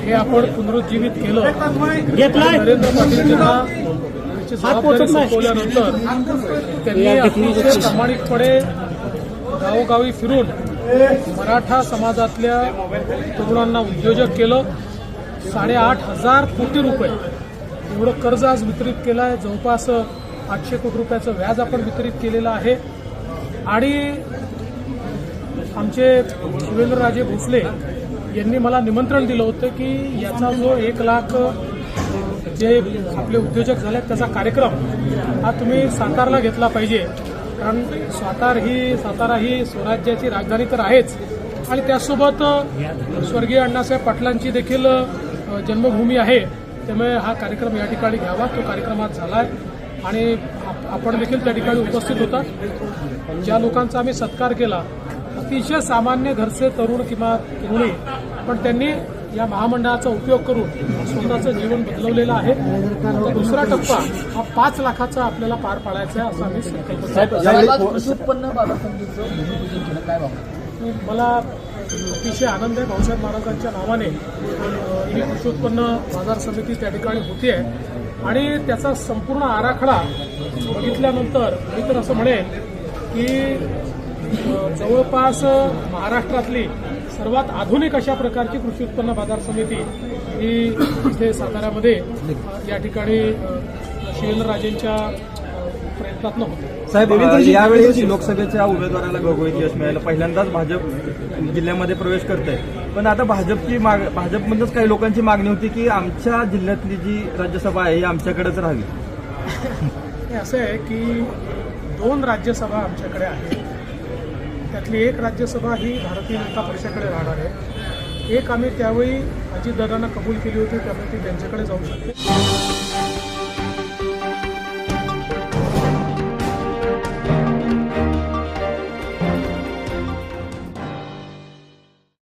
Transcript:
हे आपण पुनरुज्जीवित केलं. घेतलाय. नरेंद्र पाटीलजींना सोपवल्यानंतर त्यांनी अतिशय प्रामाणिकपणे गावोगावी फिरून मराठा समाजातल्या तरुणांना उद्योजक केलं. साडेआठ हजार कोटी रुपये. एवढं कर्ज आज वितरित केलं आहे जवळपास आठशे कोटी रुपयाचं व्याज आपण वितरित केलेलं आहे. आणि आमचे शिवेंद्रराजे भोसले यांनी मला निमंत्रण दिलं होतं की याचा जो एक लाख जे आपले उद्योजक झाले त्याचा कार्यक्रम हा तुम्ही सातारला घेतला पाहिजे. कारण सातार ही सातारा ही स्वराज्याची राजधानी तर आहेच. आणि त्यासोबत स्वर्गीय अण्णासाहेब पाटलांची देखील जन्मभूमी आहे. त्यामुळे हा कार्यक्रम या ठिकाणी घ्यावा. तो कार्यक्रमात झाला आहे आणि आप- आपण देखील त्या ठिकाणी उपस्थित होता ज्या लोकांचा आम्ही सत्कार केला अतिशय सामान्य घरचे तरुण किंवा तरुणी पण त्यांनी या महामंडळाचा उपयोग करून स्वतःचं जीवन बदलवलेलं आहे. दुसरा टप्पा हा पाच लाखाचा आपल्याला पार पाडायचा आहे असा आम्ही संकल्प मला अतिशय आनंद आहे. भाऊसाहेब महाराजांच्या नावाने ही कृषी उत्पन्न बाजार समिती त्या ठिकाणी होती आहे. आणि त्याचा संपूर्ण आराखडा बघितल्यानंतर मी तर असं म्हणेन की जवळपास महाराष्ट्रातली सर्वात आधुनिक अशा प्रकारची कृषी उत्पन्न बाजार समिती ही इथे साताऱ्यामध्ये या ठिकाणी शिवेंद्रराजेंच्या प्रयत्नातनं होते. साहेब यावेळी लोकसभेच्या उमेदवाराला घोघळीत यश मिळालं. पहिल्यांदाच भाजप जिल्ह्यामध्ये प्रवेश करत आहे पण आता भाजपची माग भाजपमधूनच काही लोकांची मागणी होती की आमच्या जिल्ह्यातली जी राज्यसभा आहे ही आमच्याकडेच राहावी. हे असं आहे की दोन राज्यसभा आमच्याकडे आहेत. त्यातली एक राज्यसभा ही भारतीय जनता पक्षाकडे राहणार आहे. एक आम्ही त्यावेळी अजितदादांना कबूल केली होती त्यामुळे ती त्यांच्याकडे जाऊ शकते.